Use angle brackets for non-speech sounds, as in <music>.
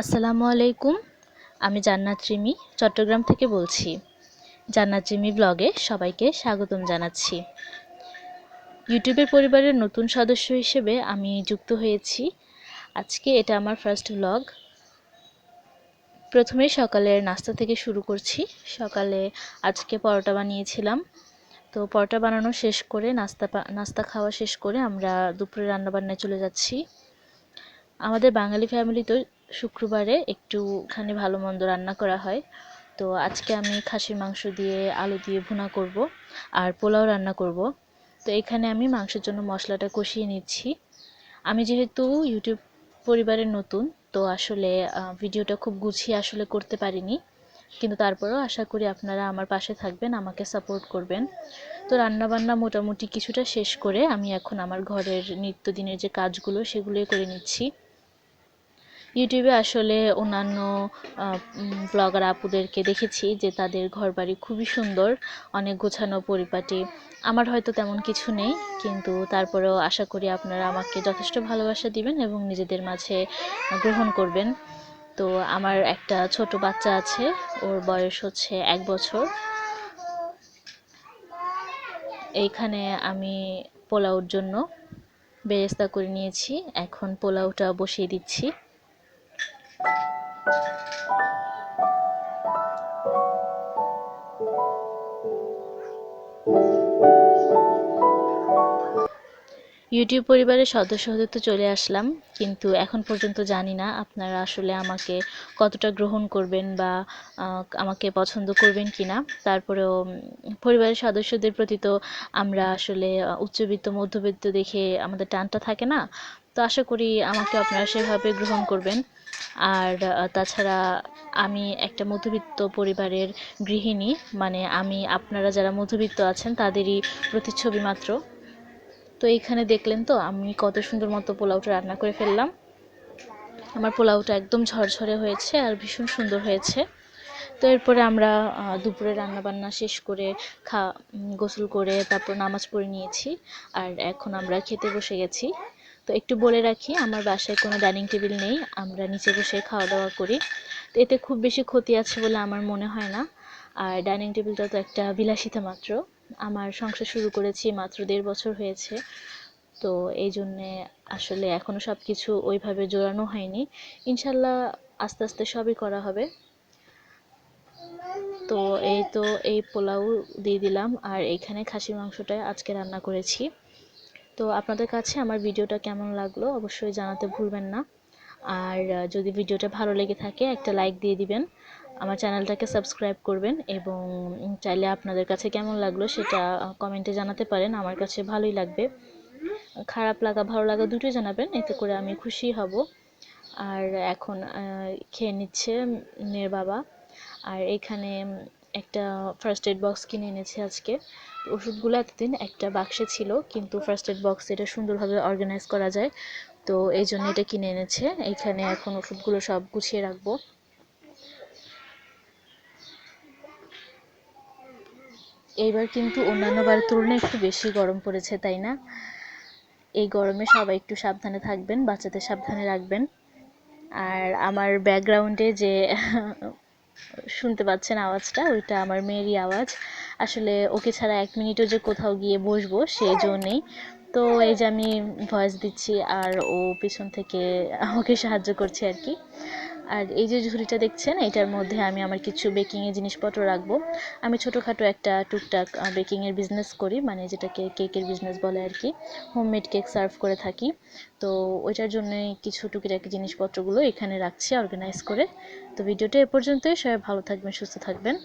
আসসালামু আলাইকুম আমি জান্নাত রিমি, চট্টগ্রাম থেকে বলছি। জান্নাত রিমি ব্লগে সবাইকে স্বাগতম জানাচ্ছি। ইউটিউবের পরিবারের নতুন সদস্য হিসেবে আমি যুক্ত হয়েছি। আজকে এটা আমার ফার্স্ট ব্লগ প্রথমে সকালের নাস্তা থেকে শুরু করছি। সকালে আজকে পরোটা বানিয়েছিলাম। তো পরোটা বানানো শেষ করে নাস্তা নাস্তা খাওয়া শেষ করে আমরা দুপুরে রান্নাবান্নায় চলে যাচ্ছি। আমাদের বাঙালি ফ্যামিলি তো শুক্রবারে একটুখানি ভালো মন্দ রান্না করা হয়। তো আজকে আমি খাসির মাংস দিয়ে আলু দিয়ে ভুনা করব আর পোলাও রান্না করব। তো এখানে আমি মাংসের জন্য মশলাটা কষিয়ে নিচ্ছি। আমি যেহেতু ইউটিউব পরিবারের নতুন, তো আসলে ভিডিওটা খুব গুছিয়ে আসলে করতে পারিনি। কিন্তু তারপরেও আশা করি আপনারা আমার পাশে থাকবেন, আমাকে সাপোর্ট করবেন। তো রান্নাবান্না মোটামুটি কিছুটা শেষ করে আমি এখন আমার ঘরের নিত্যদিনের যে কাজগুলো সেগুলোই করে নিচ্ছি। ইউটিউবে আসলে অন্যান্য ব্লগার আপুদেরকে দেখেছি যে তাদের ঘরবাড়ি খুবই সুন্দর, অনেক গোছানো পরিপাটি। আমার হয়তো তেমন কিছু নেই, কিন্তু তারপরেও আশা করি আপনারা আমাকে যথেষ্ট ভালোবাসা দিবেন এবং নিজেদের মাঝে গ্রহণ করবেন। তো আমার একটা ছোট বাচ্চা আছে, ওর বয়স হচ্ছে এক বছর। এইখানে আমি পোলাওর জন্য বেরেস্তা করে নিয়েছি, এখন পোলাওটা বসিয়ে দিচ্ছি। Thank you. ইউটিউব পরিবারের সদস্য হতে তো চলে আসলাম, কিন্তু এখন পর্যন্ত জানি না আপনারা আসলে আমাকে কতটা গ্রহণ করবেন বা আমাকে পছন্দ করবেন কি না তারপরেও পরিবারের সদস্যদের প্রতি তো আমরা আসলে উচ্চবিত্ত, মধ্যবিত্ত দেখে আমাদের টানটা থাকে না। তো আশা করি আমাকে আপনারা সেভাবে গ্রহণ করবেন। আর তাছাড়া আমি একটা মধ্যবিত্ত পরিবারের গৃহিণী মানে আমি, আপনারা যারা মধ্যবিত্ত আছেন তাদেরই প্রতিচ্ছবি মাত্র। তো এইখানে দেখলেন তো, আমি কত সুন্দর মতো পোলাওটা রান্না করে ফেললাম। আমার পোলাওটা একদম ঝরঝরে হয়েছে আর ভীষণ সুন্দর হয়েছে। তো এরপরে আমরা দুপুরে রান্নাবান্না শেষ করে খা গোসল করে তারপর নামাজ পড়ে নিয়েছি আর এখন আমরা খেতে বসে গেছি। তো একটু বলে রাখি, আমার বাসায় কোনো ডাইনিং টেবিল নেই, আমরা নিচে বসে খাওয়া দাওয়া করি। তো এতে খুব বেশি ক্ষতি আছে বলে আমার মনে হয় না। আর ডাইনিং টেবিলটা তো একটা বিলাসিতা মাত্র। আমার সংসার শুরু করেছি মাত্র দেড় বছর হয়েছে। তো এই জন্যে আসলে এখনও সব কিছু ওইভাবে জোরানো হয়নি। ইনশাল্লাহ আস্তে আস্তে সবই করা হবে। তো এই তো এই পোলাও দিয়ে দিলাম আর এইখানে খাসির মাংসটা আজকে রান্না করেছি। তো আপনাদের কাছে আমার ভিডিওটা কেমন লাগল অবশ্যই জানাতে ভুলবেন না। আর যদি ভিডিওটা ভালো লেগে থাকে একটা লাইক দিয়ে দিবেন। আমার চ্যানেলটাকে সাবস্ক্রাইব করবেন এবং চাইলে আপনাদের কাছে কেমন লাগল সেটা কমেন্টে জানাতে পারেন। আমার কাছে ভালোই লাগবে। খারাপ লাগা, ভালো লাগা দুটোই জানাবেন, এতে করে আমি খুশি হব। আর এখন খেয়ে নিচ্ছে মেয়ের বাবা। আর এখানে একটা ফার্স্ট এড বক্স কিনে এনেছে আজকে। ওষুধগুলো এতদিন একটা বাক্সে ছিল, কিন্তু ফার্স্ট এড বক্স এটা সুন্দরভাবে অর্গানাইজ করা যায়। তো এই জন্য এটা কিনে এনেছে। এইখানে এখন ওষুধগুলো সব গুছিয়ে রাখব। এইবার কিন্তু অন্যান্য বারের তুলনায় একটু বেশি গরম পড়েছে, তাই না? এই গরমে সবাই একটু সাবধানে থাকবেন, বাচ্চাদের সাবধানে রাখবেন। আর আমার ব্যাকগ্রাউন্ডে যে <laughs> শুনতে পাচ্ছেন আওয়াজটা, ওইটা আমার মেয়েরই আওয়াজ। আসলে ওকে ছাড়া এক মিনিটও যে কোথাও গিয়ে বসবো সেই জন্যেই তো এই যে আমি ভয়েস দিচ্ছি, আর ও পিছন থেকে আমাকে সাহায্য করছে আর কি। আর এই যে ঝুড়িটা দেখছেন, এটার মধ্যে আমি আমার কিছু বেকিংয়ের জিনিসপত্র রাখব। আমি ছোটোখাটো একটা টুকটাক বেকিংয়ের বিজনেস করি মানে যেটাকে কেকের বিজনেস বলে আর কি। হোমমেড কেক সার্ভ করে থাকি। তো ওইটার জন্য কিছু টুকিটাকি জিনিসপত্রগুলো এখানে রাখছি অর্গানাইজ করে। তো ভিডিওটা এ পর্যন্তই। সবাই ভালো থাকবেন, সুস্থ থাকবেন।